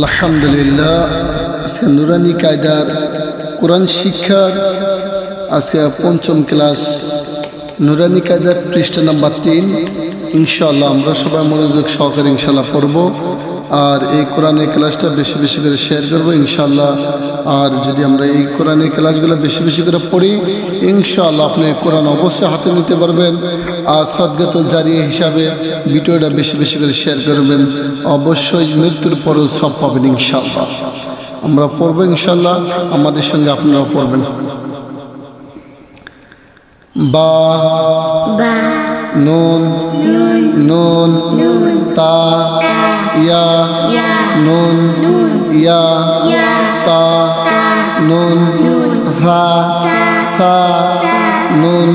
আলহামদুলিল্লাহ আজকে নুরানি কায়দার কোরআন শিক্ষার আজকে পঞ্চম ক্লাস নুরানি কায়দার পৃষ্ঠা নাম্বার তিন। ইনশাল্লাহ আমরা সবাই মনোযোগ সহকারে ইনশাল্লাহ পড়ব। আর এই কোরআনের ক্লাসটা বেশি বেশি করে শেয়ার করব ইনশাল্লাহ আর যদি আমরা এই কোরআনের ক্লাসগুলো বেশি বেশি করে পড়ি ইনশাল্লাহ আপনি কোরআন অবশ্যই হাতে নিতে পারবেন। আর সদ্গত জারিয়ে হিসাবে ভিডিওটা বেশি বেশি করে শেয়ার করবেন। অবশ্যই মৃত্যুর পরেও সব পাবেন ইনশাল্লাহ আমরা পড়ব ইনশাল্লাহ আমাদের সঙ্গে আপনারাও পড়বেন। বা বা নুন নুন তা ইয়া নুন ইয়া তা নুন ধা থা নুন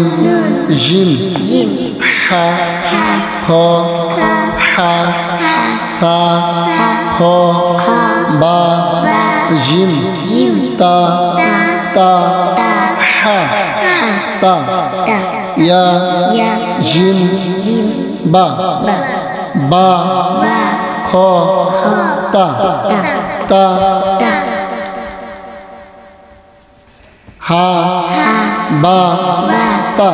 জিম জিম হা খ হা সা খ বা জিম জিম তা তা হা তা তা ইয়া ইয়া জিম জিম বা বা খ তা তা তা তা হা হা বা বা তা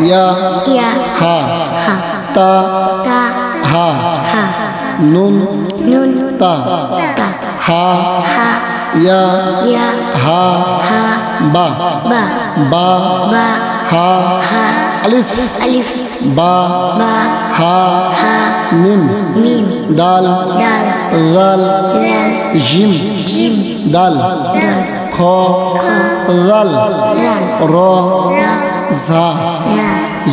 ইয়া ইয়া হা হা তা তা হা হা নুন তা তা হা হা ইয়া ইয়া হা হা বা বা বা বা হা আলিফ আলিফ বা বা হা হা মিম দাল দাল জাল রাল জিম জিম দাল খ জাল রাল র রা ঝা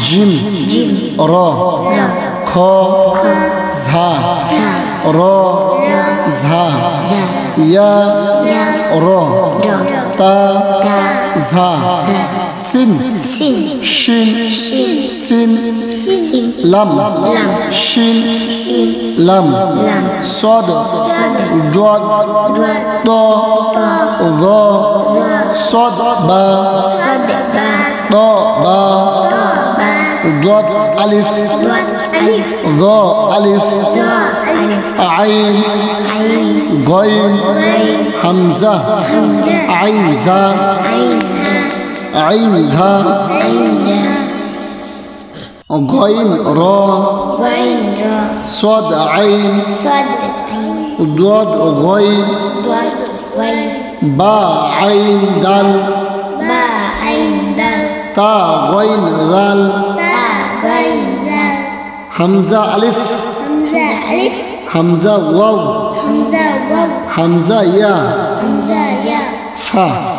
জিম জিম র রা খ ঝা র ঝা ইয়া ইয়া র র তা তা ঝা সিন সিন শিন শিন সিন সিন লাম লাম শিন শিন লাম লাম صاد صاد ضاد دوار ط ظا صاد با صد با ط با طا با ضاد ألف ضاد ألف ظا ألف ظا ألف عين عين غين غين همزة همزة عين ذا عين ذا غين را غين را صاد عين صد عين ضاد غين ضاد غين با عين دال با عين دال تا غين ذال با غين ذال همزة ألف همزة ألف همزة واو همزة واو همزة يا همزة يا فا